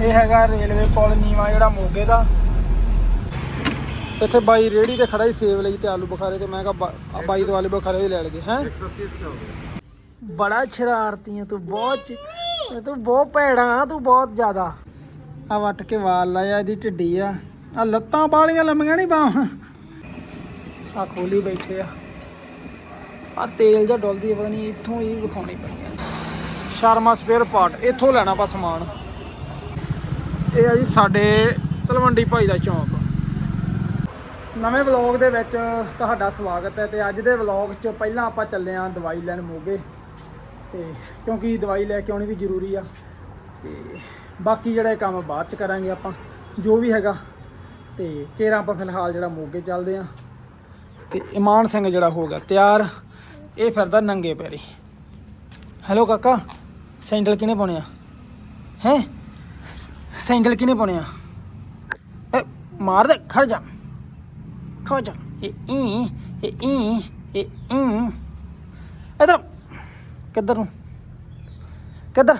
ਇਹ ਹੈਗਾ ਰੇਲਵੇ ਪੁਲ ਨੀਵਾ ਜਿਹੜਾ ਮੋਗੇ ਦਾ। ਇੱਥੇ ਬਾਈ ਰੇੜੀ ਤੇ ਖੜਾ ਹੀ ਸੇਵ ਲਈ ਤੇ ਆਲੂ ਬਖਾਰੇ ਤੇ। ਮੈਂ ਕਿਹਾ ਬਾਈ ਤੋਂ ਆਲੂ ਬਖਾਰੇ ਵੀ ਲੈ ਲਗੇ, ਹੈ? 130 ਦਾ ਬੜਾ ਸ਼ਰਾਰਤੀ ਤੂੰ ਬਹੁਤ ਤੂੰ ਬਹੁਤ ਭੈੜਾ ਤੂੰ ਬਹੁਤ ਜ਼ਿਆਦਾ। ਆ ਵੱਟ ਕੇ ਵਾਲ ਲਾਇਆ, ਇਹਦੀ ਢਿੱਡੀ ਆ। ਆ ਲੱਤਾਂ ਬਾਲੀਆਂ ਲੰਮੀਆਂ ਨਹੀਂ ਬਾਹਾਂ। ਆ ਖੋਲੀ ਬੈਠੇ ਆ। ਆ ਤੇਲ ਜਾਂ ਡੁੱਲਦੀ ਪਤਾ ਨਹੀਂ ਇੱਥੋਂ ਹੀ ਵਿਖਾਉਣੀ ਪੈਣੀ ਆ। ਸ਼ਰਮਾ ਸਪੇਅਰ ਪਾਰਟ, ਇੱਥੋਂ ਲੈਣਾ ਪਾ ਸਮਾਨ। ਇਹ ਆ ਜੀ ਸਾਡੇ ਤਲਵੰਡੀ ਭਾਈ ਦਾ ਚੌਂਕ। ਨਵੇਂ ਵਲੌਗ ਦੇ ਵਿੱਚ ਤੁਹਾਡਾ ਸਵਾਗਤ ਹੈ ਤੇ ਅੱਜ ਦੇ ਵਲੌਗ 'ਚ ਪਹਿਲਾਂ ਆਪਾਂ ਚੱਲੇ ਆਂ ਦਵਾਈ ਲੈਣ ਮੋਗੇ। ਤੇ ਕਿਉਂਕਿ ਦਵਾਈ ਲੈ ਕੇ ਆਉਣੀ ਵੀ ਜ਼ਰੂਰੀ ਆ। ਤੇ ਬਾਕੀ ਜਿਹੜਾ ਕੰਮ ਬਾਅਦ 'ਚ ਕਰਾਂਗੇ ਆਪਾਂ, ਜੋ ਵੀ ਹੈਗਾ। ਤੇ ਕੇਰਾਂ ਆਪਾਂ ਫਿਲਹਾਲ ਜਿਹੜਾ ਮੋਗੇ ਚੱਲਦੇ ਆਂ ਤੇ ਇਮਾਨ ਸਿੰਘ ਜਿਹੜਾ ਹੋ ਗਿਆ ਤਿਆਰ, ਇਹ ਫਿਰਦਾ ਨੰਗੇ ਪੈਰੀ। ਹੈਲੋ ਕਾਕਾ, ਸੈਂਡਲ ਕਿਨੇ ਪਾਉਣੇ ਆ? ਹੈ? ਸੈਂਡਲ ਕਿਨੇ ਪਾਉਣੇ ਆ? ਏ, ਮਾਰ ਦੇ, ਖੜ ਜਾ। ਖੜ ਜਾ। ਇਹ ਈ ਇਹ ਈ ਇਹ ਈ। ਇਧਰ ਕਿੱਧਰ ਨੂੰ? ਕਿੱਧਰ?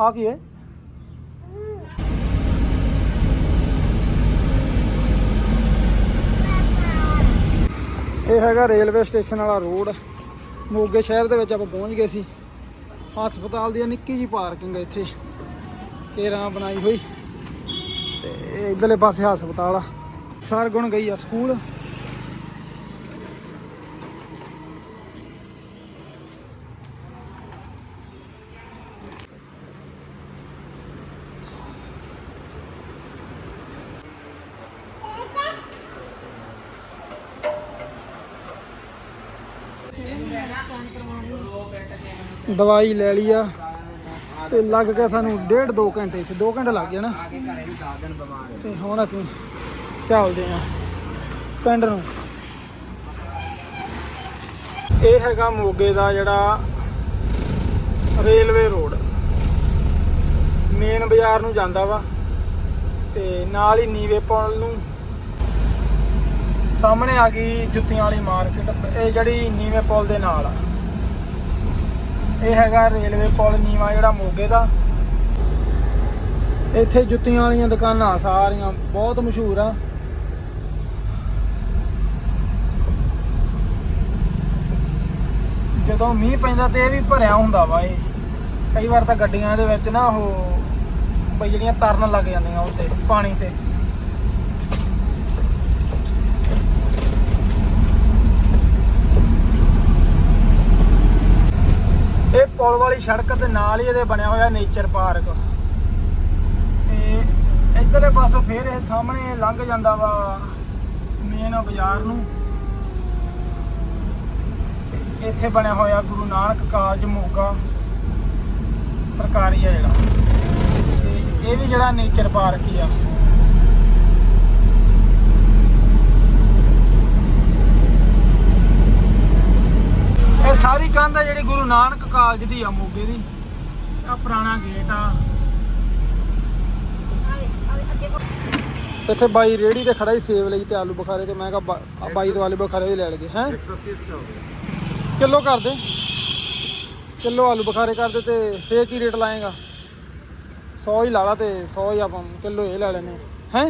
ਆ ਕੀ ਹੈ ਇਹ ਹੈਗਾ ਰੇਲਵੇ ਸਟੇਸ਼ਨ ਵਾਲਾ ਰੋਡ। ਮੋਗੇ ਸ਼ਹਿਰ ਦੇ ਵਿੱਚ ਆਪਾਂ ਪਹੁੰਚ ਗਏ ਸੀ। ਹਸਪਤਾਲ ਦੀ ਨਿੱਕੀ ਜੀ ਪਾਰਕਿੰਗ ਹੈ ਇੱਥੇ। ਕੇਰਾਂ ਬਣਾਈ ਹੋਈ। ਤੇ ਇਧਰਲੇ ਪਾਸੇ ਹਸਪਤਾਲ ਆ। ਸਰਗੁਣ ਗਈ ਆ ਸਕੂਲ। ਦਵਾਈ ਲੈ ਲਈ ਆ। ਤੇ ਲੱਗ ਗਿਆ ਸਾਨੂੰ ਡੇਢ 2 ਘੰਟੇ ਇੱਥੇ 2 ਘੰਟੇ ਲੱਗ ਗਏ ਨਾ। ਤੇ ਹੁਣ ਅਸੀਂ ਚੱਲਦੇ ਆਂ ਪਿੰਡ ਨੂੰ। ਇਹ ਹੈਗਾ ਮੋਗੇ ਦਾ ਜਿਹੜਾ ਰੇਲਵੇ ਰੋਡ। ਮੇਨ ਬਾਜ਼ਾਰ ਨੂੰ ਜਾਂਦਾ ਵਾ ਤੇ ਨਾਲ ਹੀ ਨੀਵੇ ਪੁਲ ਨੂੰ ਸਾਹਮਣੇ ਆ ਗਈ ਜੁੱਤੀਆਂ ਵਾਲੀ ਮਾਰਕੀਟ ਇਹ ਜਿਹੜੀ ਨੀਵੇਂ ਪੁਲ ਦੇ ਨਾਲ ਆ। ਇਹ ਹੈਗਾ ਰੇਲਵੇ ਪੁਲ ਨੀਵਾ ਜਿਹੜਾ ਮੋਗੇ ਦਾ। ਇੱਥੇ ਜੁੱਤੀਆਂ ਵਾਲੀਆਂ ਦੁਕਾਨਾਂ ਸਾਰੀਆਂ ਬਹੁਤ ਮਸ਼ਹੂਰ ਆ। ਜਦੋਂ ਮੀਂਹ ਪੈਂਦਾ ਤੇ ਇਹ ਵੀ ਭਰਿਆ ਹੁੰਦਾ ਵਾ ਇਹ। ਕਈ ਵਾਰ ਤਾਂ ਗੱਡੀਆਂ ਦੇ ਵਿੱਚ ਨਾ ਉਹ ਬਈ ਜਿਹੜੀਆਂ ਤਰਨ ਲੱਗ ਜਾਂਦੀਆਂ ਉੱਤੇ, ਪਾਣੀ ਤੇ। ਇਹ ਪੁਲ ਵਾਲੀ ਸੜਕ ਦੇ ਨਾਲ ਹੀ ਇਹਦੇ ਬਣਿਆ ਹੋਇਆ ਨੇਚਰ ਪਾਰਕ ਤੇ ਇੱਧਰਲੇ ਪਾਸੋਂ ਫੇਰ ਇਹ ਸਾਹਮਣੇ ਲੰਘ ਜਾਂਦਾ ਵਾ ਮੇਨ ਬਾਜ਼ਾਰ ਨੂੰ। ਇੱਥੇ ਬਣਿਆ ਹੋਇਆ ਗੁਰੂ ਨਾਨਕ ਕਾਲਜ ਮੋਗਾ, ਸਰਕਾਰੀ ਆ ਜਿਹੜਾ। ਤੇ ਇਹ ਵੀ ਜਿਹੜਾ ਨੇਚਰ ਪਾਰਕ ਹੀ ਆ। ਇਹ ਸਾਰੀ ਕੰਧ ਆ ਜਿਹੜੀ ਗੁਰੂ ਨਾਨਕ ਕਾਲਜ ਦੀ ਆ ਮੋਗੇ ਦੀ। ਆ ਪੁਰਾਣਾ ਗੇਟ ਆ। ਇੱਥੇ ਬਾਈ ਰੇੜੀ ਤੇ ਖੜਾ ਹੀ ਸੇਵ ਲਈ ਤੇ ਆਲੂ ਬੁਖਾਰੇ ਤੇ ਮੈਂ ਕਿਹਾ ਬਾਈ ਤੋਂ ਆਲੂ ਬੁਖਾਰੇ ਵੀ ਲੈ ਲਗੇ ਹੈ? 130 ਦਾ ਕਿਲੋ ਕਰ ਦੇ। ਕਿਲੋ ਆਲੂ ਬਖਾਰੇ ਕਰ ਦੇ ਤੇ ਸੇ ਕੀ ਰੇਟ ਲਾਏਗਾ? 100 ਹੀ ਲਾ ਲਾ ਤੇ 100 ਹੀ ਆਪਾਂ ਕਿਲੋ ਇਹ ਲੈ ਲੈਨੇ ਹੈ?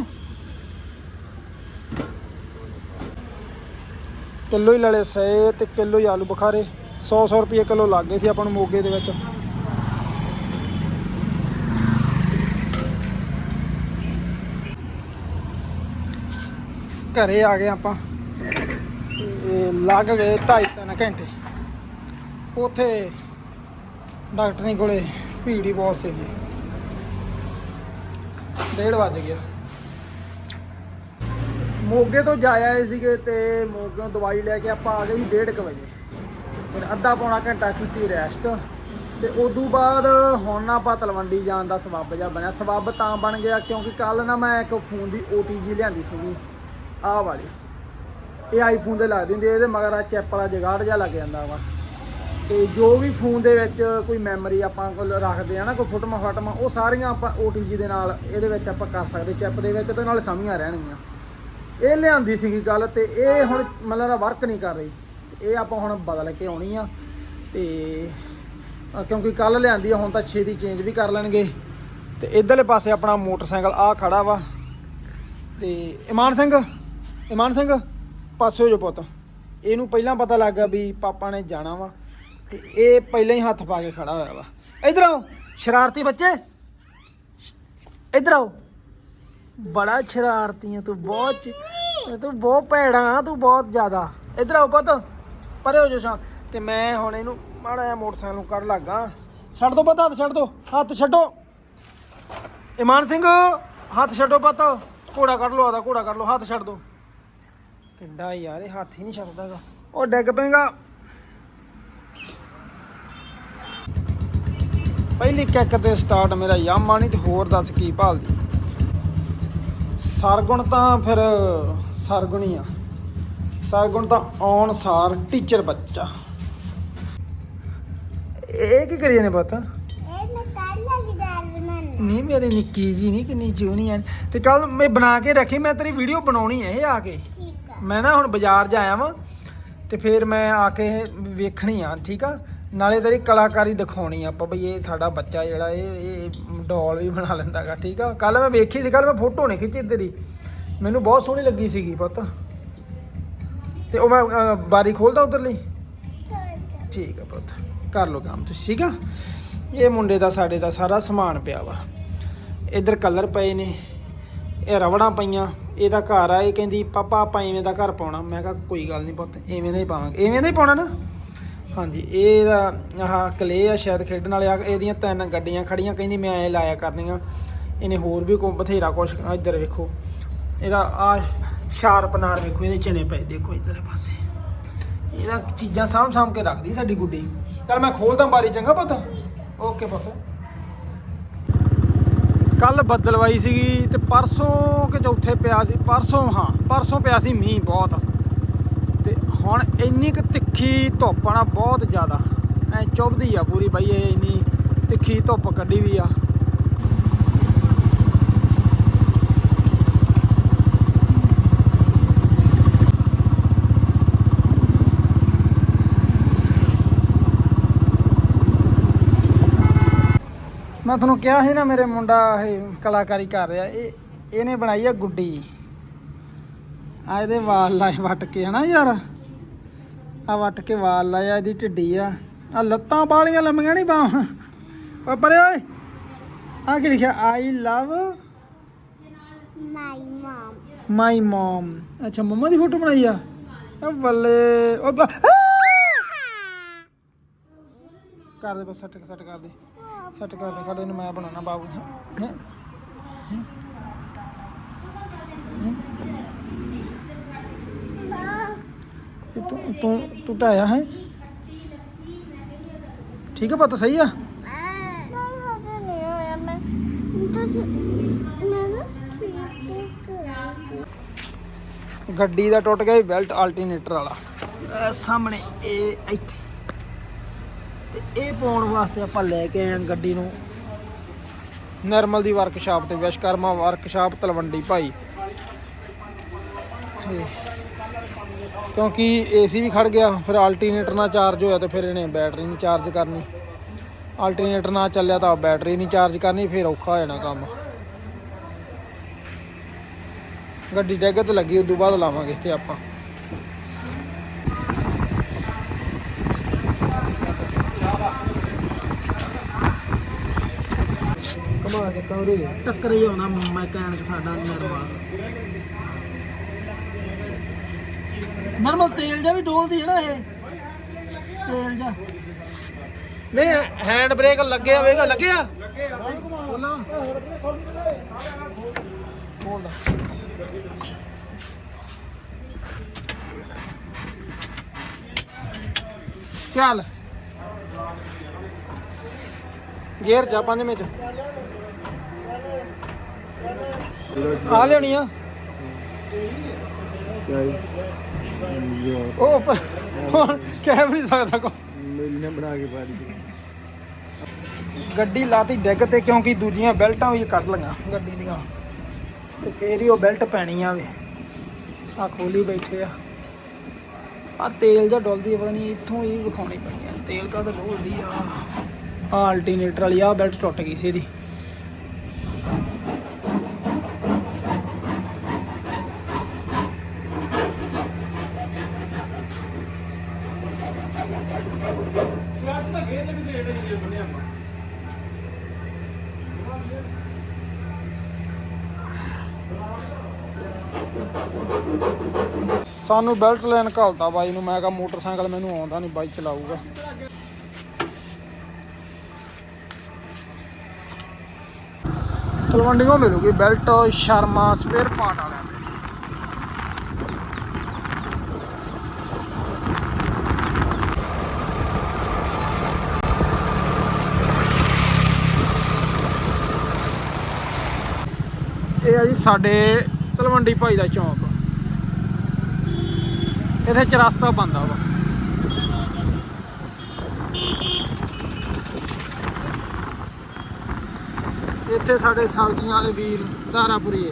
ਕਿਲੋ ਹੀ ਲੜੇ ਸਏ ਸੇ ਤੇ ਕਿਲੋ ਹੀ ਆਲੂ ਬੁਖਾਰੇ। 100 100 ਰੁਪਏ ਕਿਲੋ ਲੱਗ ਗਏ ਸੀ ਆਪਾਂ ਨੂੰ ਮੋਗੇ ਦੇ ਵਿੱਚ। ਘਰੇ ਆ ਗਏ ਆਪਾਂ। ਲੱਗ ਗਏ 2.5 ਤਿੰਨ ਘੰਟੇ। ਉੱਥੇ ਡਾਕਟਰੀ ਕੋਲੇ ਭੀੜ ਹੀ ਬਹੁਤ ਸੀਗੀ। ਡੇਢ ਵੱਜ ਗਿਆ। ਮੋਗੇ ਤੋਂ ਜਾ ਆਏ ਸੀਗੇ ਤੇ ਮੋਗਿਓਂ ਦਵਾਈ ਲੈ ਕੇ ਆਪਾਂ ਆ ਗਏ ਸੀ 1:30 ਵਜੇ। ਫਿਰ ਅੱਧਾ ਪੌਣਾ ਘੰਟਾ ਕੀਤੀ ਰੈਸਟ ਤੇ ਉਦੋਂ ਬਾਅਦ ਹੁਣ ਨਾ ਆਪਾਂ ਤਲਵੰਡੀ ਜਾਣ ਦਾ ਸਬੱਬ ਜਿਹਾ ਬਣਿਆ। ਸਬੱਬ ਤਾਂ ਬਣ ਗਿਆ ਕਿਉਂਕਿ ਕੱਲ ਨਾ ਮੈਂ ਇੱਕ ਫੋਨ ਦੀ OTG ਲਿਆਂਦੀ ਸੀਗੀ, ਆਹ ਵਾਲੀ। ਇਹ ਆਈਫੋਨ ਦੇ ਲੱਗਦੀ ਹੁੰਦੀ ਇਹਦੇ ਮਗਰ ਆ ਚਿਪ ਵਾਲਾ ਜਗਾੜ ਜਿਹਾ ਲੱਗ ਜਾਂਦਾ ਵਾ। ਤੇ ਜੋ ਵੀ ਫੋਨ ਦੇ ਵਿੱਚ ਕੋਈ ਮੈਮਰੀ ਆਪਾਂ ਕੋਲ ਰੱਖਦੇ ਆ ਨਾ, ਕੋਈ ਫੋਟੋਆਂ ਫਾਟੋਆਂ ਉਹ ਸਾਰੀਆਂ ਆਪਾਂ OTG ਦੇ ਨਾਲ ਇਹਦੇ ਵਿੱਚ ਆਪਾਂ ਕਰ ਸਕਦੇ। ਚਿਪ ਦੇ ਵਿੱਚ ਤੇ ਨਾਲ ਸਾਮੀਆਂ ਰਹਿਣਗੀਆਂ। ਇਹ ਲਿਆਂਦੀ ਸੀਗੀ ਗੱਲ ਤੇ ਇਹ ਹੁਣ ਮਤਲਬ ਦਾ ਵਰਕ ਨਹੀਂ ਕਰ ਰਹੀ। ਇਹ ਆਪਾਂ ਹੁਣ ਬਦਲ ਕੇ ਆਉਣੀ ਆ ਤੇ ਕਿਉਂਕਿ ਕੱਲ ਲਿਆਂਦੀ ਆ, ਹੁਣ ਤਾਂ ਛੇਤੀ ਚੇਂਜ ਵੀ ਕਰ ਲੈਣਗੇ। ਤੇ ਇਧਰਲੇ ਪਾਸੇ ਆਪਣਾ ਮੋਟਰਸਾਈਕਲ ਆ ਖੜਾ ਵਾ। ਤੇ ਇਮਾਨ ਸਿੰਘ ਇਮਾਨ ਸਿੰਘ, ਪਾਸੇ ਹੋ ਜਾ ਪੁੱਤ। ਇਹਨੂੰ ਪਹਿਲਾਂ ਪਤਾ ਲੱਗ ਗਿਆ ਵੀ ਪਾਪਾ ਨੇ ਜਾਣਾ ਵਾ। ਤੇ ਇਹ ਪਹਿਲਾਂ ਹੀ ਹੱਥ ਪਾ ਕੇ ਖੜਾ ਹੋਇਆ ਵਾ। ਇਧਰ ਆਓ, ਸ਼ਰਾਰਤੀ ਬੱਚੇ। ਇਧਰ ਆਓ। ਬੜਾ ਸ਼ਰਾਰਤੀ ਆ ਤੂੰ, ਬਹੁਤ ਤੂੰ ਬਹੁਤ ਭੈੜਾ ਆ, ਤੂੰ ਬਹੁਤ ਜ਼ਿਆਦਾ। ਇਧਰ ਆਓ ਪੁੱਤ, ਪਰੇ ਹੋ ਜਾ ਸ਼ਾਂ ਤੇ ਮੈਂ ਹੁਣ ਇਹਨੂੰ ਮਾੜਾ ਜਿਹਾ ਮੋਟਰਸਾਈਕਲ ਨੂੰ ਕੱਢ ਲੱਗਾ। ਛੱਡ ਦੋ ਪਤਾ, ਹੱਥ ਛੱਡ ਦੋ, ਹੱਥ ਛੱਡੋ। ਇਮਾਨ ਸਿੰਘ, ਹੱਥ ਛੱਡੋ ਪਤਾ, ਘੋੜਾ ਕੱਢ ਲਓ ਆਦਾ ਘੋੜਾ ਕਰ ਲੋ ਹੱਥ ਛੱਡ ਦੋ। ਕਿੰਡਾ ਯਾਰ, ਇਹ ਹੱਥ ਹੀ ਨਹੀਂ ਛੱਡਦਾਗਾ ਉਹ ਡਿੱਗ ਪਏਗਾ। ਪਹਿਲੀ ਕਿੱਕ ਤੇ ਸਟਾਰਟ ਮੇਰਾ ਯਾਮਾ ਨਹੀਂ ਤੇ ਹੋਰ ਦੱਸ ਕੀ ਭਾਲਦੀ। ਸਰਗੁਣ ਤਾਂ ਫਿਰ ਸਰਗੁਣ ਹੀ ਆ। ਸਰਗੁਣ ਤਾਂ ਆਉਣ ਸਾਰ ਟੀਚਰ ਬੱਚਾ। ਇਹ ਕੀ ਕਰੀਏ ਨੇ ਪਤਾ? ਨਹੀਂ ਮੇਰੇ ਨਿੱਕੀ ਜੀ ਨਹੀਂ ਕਿੰਨੀ ਚੂਨੀ ਐ ਤੇ ਕੱਲ ਮੈਂ ਬਣਾ ਕੇ ਰੱਖੀ ਮੈਂ ਤੇਰੀ ਵੀਡੀਓ ਬਣਾਉਣੀ ਐ ਇਹ ਆ ਕੇ। ਆ। ਮੈਂ ਨਾ ਹੁਣ ਬਾਜ਼ਾਰ ਜਾ ਆਇਆ ਵਾਂ ਤੇ ਫਿਰ ਮੈਂ ਆ ਕੇ ਵੇਖਣੀ ਆ ਠੀਕ ਆ? ਨਾਲੇ ਤੇਰੀ ਕਲਾਕਾਰੀ ਦਿਖਾਉਣੀ ਆਪਾਂ ਬਈ ਇਹ ਸਾਡਾ ਬੱਚਾ ਜਿਹੜਾ ਇਹ ਇਹ ਡੋਲ ਵੀ ਬਣਾ ਲੈਂਦਾਗਾ ਠੀਕ ਆ? ਕੱਲ ਮੈਂ ਵੇਖੀ ਸੀ ਕੱਲ ਮੈਂ ਫੋਟੋ ਨਹੀਂ ਖਿੱਚੀ ਤੇਰੀ। ਮੈਨੂੰ ਬਹੁਤ ਸੋਹਣੀ ਲੱਗੀ ਸੀਗੀ ਪੁੱਤ। ਤੇ ਉਹ ਮੈਂ ਅਹ, ਬਾਰੀ ਖੋਲਦਾ ਉਧਰ ਲਈ? ਠੀਕ ਆ ਪੁੱਤ ਕਰ ਲੋ ਕੰਮ ਤੁਸੀਂ ਠੀਕ ਆ? ਇਹ ਮੁੰਡੇ ਦਾ ਸਾਡੇ ਦਾ ਸਾਰਾ ਸਮਾਨ ਪਿਆ ਵਾ। ਇੱਧਰ ਕਲਰ ਪਏ ਨੇ ਇਹ ਰਵੜਾਂ ਪਈਆਂ ਇਹਦਾ ਘਰ ਆ ਇਹ ਕਹਿੰਦੀ ਪਾਪਾ ਆਪਾਂ ਇਵੇਂ ਦਾ ਘਰ ਪਾਉਣਾ। ਮੈਂ ਕਿਹਾ ਕੋਈ ਗੱਲ ਨਹੀਂ ਪੁੱਤ ਇਵੇਂ ਦਾ ਹੀ ਪਾਵਾਂਗੇ। ਇਵੇਂ ਦਾ ਹੀ ਪਾਉਣਾ ਨਾ? ਹਾਂਜੀ, ਇਹਦਾ, ਆਹ ਕਲੇ ਆ ਸ਼ਾਇਦ ਖੇਡਣ ਵਾਲੇ ਆ ਇਹਦੀਆਂ ਤਿੰਨ ਗੱਡੀਆਂ ਖੜੀਆਂ ਕਹਿੰਦੀ ਮੈਂ ਐ ਲਾਇਆ ਕਰਨੀਆਂ। ਇਹਨੇ ਹੋਰ ਵੀ ਕੋ ਬਥੇਰਾ ਕੁਛ ਇੱਧਰ ਵੇਖੋ। ਇਹਦਾ ਆ ਸ਼ਾਰਪਨਾਰ ਵੇਖੋ, ਇਹਦੇ ਚਨੇ ਪਏ, ਦੇਖੋ ਇੱਧਰ ਪਾਸੇ। ਇਹਦਾ ਚੀਜ਼ਾਂ ਸਾਂਭ ਸਾਂਭ ਕੇ ਰੱਖਦੀ ਸਾਡੀ ਗੁੱਡੀ। ਚੱਲ ਮੈਂ ਖੋਲਦਾ ਬਾਰੀ, ਚੰਗਾ ਪਤਾ? ਓਕੇ ਪਤਾ। ਕੱਲ ਬੱਦਲਵਾਈ ਸੀਗੀ ਤੇ ਪਰਸੋਂ ਕਿ ਚੌਥੇ ਪਿਆ ਸੀ? ਪਰਸੋਂ, ਹਾਂ, ਪਰਸੋਂ ਪਿਆ ਸੀ ਮੀਂਹ ਬਹੁਤ। ਹੁਣ ਇੰਨੀ ਕੁ ਤਿੱਖੀ ਧੁੱਪ ਆ ਨਾ ਬਹੁਤ ਜ਼ਿਆਦਾ। ਐ ਚੁੱਭਦੀ ਆ ਪੂਰੀ ਬਾਈ, ਇਹ ਇੰਨੀ ਤਿੱਖੀ ਧੁੱਪ ਕੱਢੀ ਵੀ ਆ। ਮੈਂ ਤੁਹਾਨੂੰ ਕਿਹਾ ਸੀ ਨਾ, ਮੇਰੇ ਮੁੰਡਾ ਇਹ ਕਲਾਕਾਰੀ ਕਰ ਰਿਹਾ। ਇਹ, ਇਹਨੇ ਬਣਾਈ ਆ ਗੁੱਡੀ। ਆ ਇਹਦੇ ਵਾਲ ਲਾਏ ਵੱਟ ਕੇ, ਹਨਾ ਯਾਰ? ਆ ਵੱਟ ਕੇ ਵਾਲ ਲਾਇਆ ਇਹਦੀ ਢਿੱਡੀ ਆ। ਆ ਲੱਤਾਂ ਬਾਲੀਆਂ ਲੰਮੀਆਂ ਨਹੀਂ ਬਾਹ। ਓਏ ਪਰੇ ਓਏ ਆ ਕੀ ਲਿਖਿਆ? ਆਈ ਲਵ ਮਾਈ ਮਮ ਮਾਈ ਮਮ ਅੱਛਾ ਮੰਮਾ ਦੀ ਫੋਟੋ ਬਣਾਈ ਆ? ਆ ਬੱਲੇ ਓ! ਕਰ ਦੇ ਬਸ ਸੱਟ ਸੱਟ ਕਰ ਦੇ। ਸੱਟ ਕਰ ਦੇ ਫੜ ਇਹਨੂੰ ਮੈਂ ਬਣਾਉਣਾ ਬਾਬੂ ਹੈਂ? ਹੈਂ? ਇਹ ਤੂੰ ਤੂੰ ਤੂੰ ਢਾਇਆ ਹੈ? ਠੀਕ ਹੈ ਪਤਾ, ਸਹੀ ਆ? ਗੱਡੀ ਦਾ ਟੁੱਟ ਗਿਆ ਬੈਲਟ ਆਲਟਰਨੇਟਰ ਵਾਲਾ। ਇਹ ਸਾਹਮਣੇ ਇਹ ਇੱਥੇ। ਤੇ ਇਹ ਪਾਉਣ ਵਾਸਤੇ ਆਪਾਂ ਲੈ ਕੇ ਆਏ ਗੱਡੀ ਨੂੰ। ਨਰਮਲ ਦੀ ਵਰਕਸ਼ਾਪ ਤੇ ਵਿਸ਼ਕਰਮਾ ਵਰਕਸ਼ਾਪ ਤਲਵੰਡੀ ਭਾਈ। ਤੇ ਕਿਉਂਕਿ ਏਸੀ ਵੀ ਖੜ ਗਿਆ, ਫਿਰ ਆਲਟਰਨੇਟਰ ਨਾਲ ਚਾਰਜ ਹੋਇਆ ਤੇ ਫਿਰ ਇਹਨੇ ਬੈਟਰੀ ਨਹੀਂ ਚਾਰਜ ਕਰਨੀ। ਆਲਟਰਨੇਟਰ ਨਾਲ ਚੱਲਿਆ ਤਾਂ ਬੈਟਰੀ ਨਹੀਂ ਚਾਰਜ ਕਰਨੀ, ਫਿਰ ਔਖਾ ਹੋ ਜਾਣਾ ਕੰਮ। ਗੱਡੀ ਡੈਗ ਤੇ ਲੱਗੀ, ਉਦੋਂ ਬਾਅਦ ਲਾਵਾਂਗੇ ਇੱਥੇ ਆਪਾਂ। ਕਮਾ ਕੇ ਕੌਰੇ ਟੱਕਰ ਹੀ ਆਉਣਾ ਮੈਕੈਨਿਕ ਸਾਡਾ ਨਰਮਾ। ਨਰਮਲ ਤੇਲ ਜਾ ਵੀ ਡੋਲਦੀ ਹੈ ਨਾ ਇਹ। ਤੇਲ ਜਾ ਨਹੀਂ ਹੈਂਡ ਬ੍ਰੇਕ ਲੱਗਿਆ ਵੇਗਾ ਲੱਗਿਆ ਲੱਗਿਆ ਬੋਲਾਂ। ਬੋਲਦਾ। ਚੱਲ। ਗੇਅਰ ਚਾ ਪੰਜਵੇਂ ਚ। ਆ ਲੈਣੀ ਆ। ਉਹ ਪਰ ਹੁਣ ਕਹਿ ਵੀ ਨਹੀਂ ਸਕਦਾ ਕੋ ਮਿਲਨੇ ਬਣਾ ਕੇ ਪਾ ਦੀ ਗੱਡੀ ਲਾਤੀ ਡੈਗ ਤੇ ਕਿਉਂਕਿ ਦੂਜੀਆਂ ਬੈਲਟਾਂ ਵੀ ਕੱਢ ਲਈਆਂ ਗੱਡੀ ਦੀਆਂ। ਤੇ ਫੇਰ ਹੀ ਉਹ ਬੈਲਟ ਪੈਣੀ ਆ ਵੇ। ਆ ਖੋਲੀ ਬੈਠੇ ਆ। ਆ ਤੇਲ ਜਾਂ ਡੁੱਲਦੀ ਆ ਪਤਾ ਨਹੀਂ ਇੱਥੋਂ ਹੀ ਵਿਖਾਉਣੀ ਪੈਣੀ ਆ। ਤੇਲ ਕਾ ਤਾਂ ਡੋਲਦੀ ਆ? ਆ ਅਲਟਰਨੇਟਰ ਵਾਲੀ ਆ ਬੈਲਟ ਟੁੱਟ ਗਈ ਸੀ ਇਹਦੀ। ਸਾਨੂੰ ਬੈਲਟ ਲੈਣ ਘਲਤਾ ਬਾਈ ਨੂੰ, ਮੈਂ ਕਿਹਾ ਮੋਟਰਸਾਈਕਲ ਮੈਨੂੰ ਆਉਂਦਾ ਨਹੀਂ, ਬਾਈ ਚਲਾਊਗਾ। ਤਲਵੰਡੀੋਂ ਮਿਲੂਗੀ ਬੈਲਟ, ਸ਼ਰਮਾ, ਸਪੇਅਰ ਪਾਰਟ ਵਾਲਿਆਂ ਦੇ। ਇਹ ਆ ਜੀ ਸਾਡੇ ਤਲਵੰਡੀ ਭਾਈ ਦਾ ਚੌਂਕ। ਇੱਥੇ ਚਰਸਤਾ ਬੰਦਾ ਵਾ। ਇੱਥੇ ਸਾਡੇ ਸਬਜ਼ੀਆਂ ਵਾਲੇ ਵੀਰ ਦਾਰਾਪੁਰੀ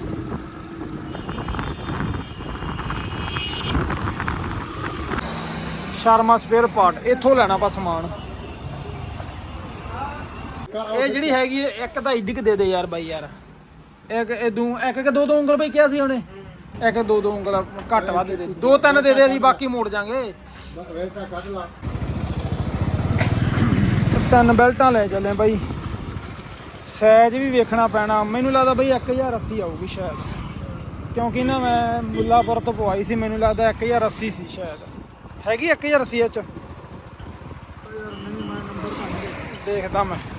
ਸ਼ਰਮਾ ਸਪੇਅਰ ਪਾਰਟ ਇੱਥੋਂ ਲੈਣਾ ਪਾ ਸਮਾਨ। ਇਹ ਜਿਹੜੀ ਹੈਗੀ ਹੈ, ਇੱਕ ਤਾਂ ਇੱਡੀ ਦੇ ਦੇ ਯਾਰ ਬਾਈ ਯਾਰ। ਇੱਕ ਇਹ ਦੂ ਇੱਕ ਇੱਕ ਦੋ ਦੋ ਉਂਗਲ ਬਈ ਕਿਹਾ ਸੀ ਉਹਨੇ। ਇੱਕ ਦੋ ਦੋ ਉਂਗਲ ਘੱਟ ਵੱਧ ਦੇ ਦੇ। ਦੋ ਤਿੰਨ ਦੇ ਦੇ ਅਸੀਂ ਬਾਕੀ ਮੋੜ ਜਾਾਂਗੇ। ਤਿੰਨ ਬੈਲਟਾਂ ਲੈ ਚੱਲੇ ਬਾਈ। ਸਾਈਜ਼ ਵੀ ਵੇਖਣਾ ਪੈਣਾ। ਮੈਨੂੰ ਲੱਗਦਾ ਬਈ 1080 ਆਊਗੀ ਸ਼ਾਇਦ। ਕਿਉਂਕਿ ਨਾ ਮੈਂ ਮੁੱਲਾਪੁਰ ਤੋਂ ਪਵਾਈ ਸੀ। ਮੈਨੂੰ ਲੱਗਦਾ 1080 ਸੀ ਸ਼ਾਇਦ। ਹੈਗੀ 1080 ਇਹ ਚ? ਦੇਖਦਾ ਮੈਂ।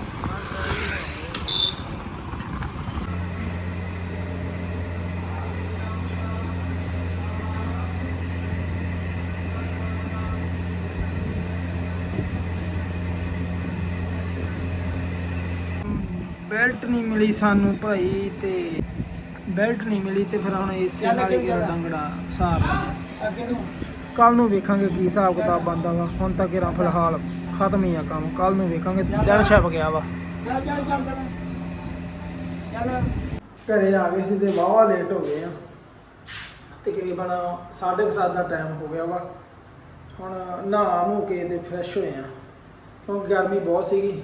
ਬੈਲਟ ਨਹੀਂ ਮਿਲੀ ਸਾਨੂੰ ਭਾਈ ਤੇ ਬੈਲਟ ਨਹੀਂ ਮਿਲੀ ਤੇ ਫਿਰ ਹੁਣ ਇਸੇ ਨਾਲ ਹੀ ਡੰਗੜਾ ਹਿਸਾਬ ਕੱਲ ਨੂੰ। ਵੇਖਾਂਗੇ ਕੀ ਹਿਸਾਬ ਕਿਤਾਬ ਬੰਦਾ ਵਾ। ਹੁਣ ਤੱਕ ਇਹਦਾ ਫਿਲਹਾਲ ਖਤਮ ਹੀ ਆ ਕੰਮ। ਕੱਲ ਨੂੰ ਵੇਖਾਂਗੇ ਦਿਨ ਛਪ ਗਿਆ ਵਾ। ਘਰੇ ਆ ਗਏ ਸੀ ਤੇ ਵਾਵਾ ਲੇਟ ਹੋ ਗਏ ਆ। ਤਕਰੀਬਨ 7:30 ਦਾ ਟਾਈਮ ਹੋ ਗਿਆ ਵਾ। ਹੁਣ ਨਹਾ ਨੂੰ ਕੇ ਤੇ ਫਰੈਸ਼ ਹੋਏ ਆ। ਕਿਉਂਕਿ ਗਰਮੀ ਬਹੁਤ ਸੀਗੀ।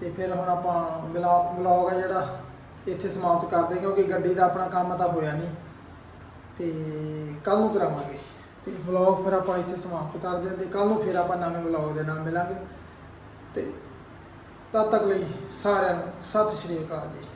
ਤੇ ਫਿਰ ਹੁਣ ਆਪਾਂ ਵਲੌਗ ਹੈ ਜਿਹੜਾ ਇੱਥੇ ਸਮਾਪਤ ਕਰਦੇ ਕਿਉਂਕਿ ਗੱਡੀ ਦਾ ਆਪਣਾ ਕੰਮ ਤਾਂ ਹੋਇਆ ਨਹੀਂ। ਤੇ ਕੱਲ ਨੂੰ ਕਰਾਵਾਂਗੇ। ਤੇ ਵਲੌਗ ਫਿਰ ਆਪਾਂ ਇੱਥੇ ਸਮਾਪਤ ਕਰਦੇ ਹਾਂ ਤੇ ਕੱਲ ਨੂੰ ਫਿਰ ਆਪਾਂ ਨਵੇਂ ਵਲੌਗ ਦੇ ਨਾਲ ਮਿਲਾਂਗੇ। ਤੇ ਤਦ ਤੱਕ ਲਈ ਸਾਰਿਆਂ ਨੂੰ ਸਤਿ ਸ਼੍ਰੀ ਅਕਾਲ ਜੀ।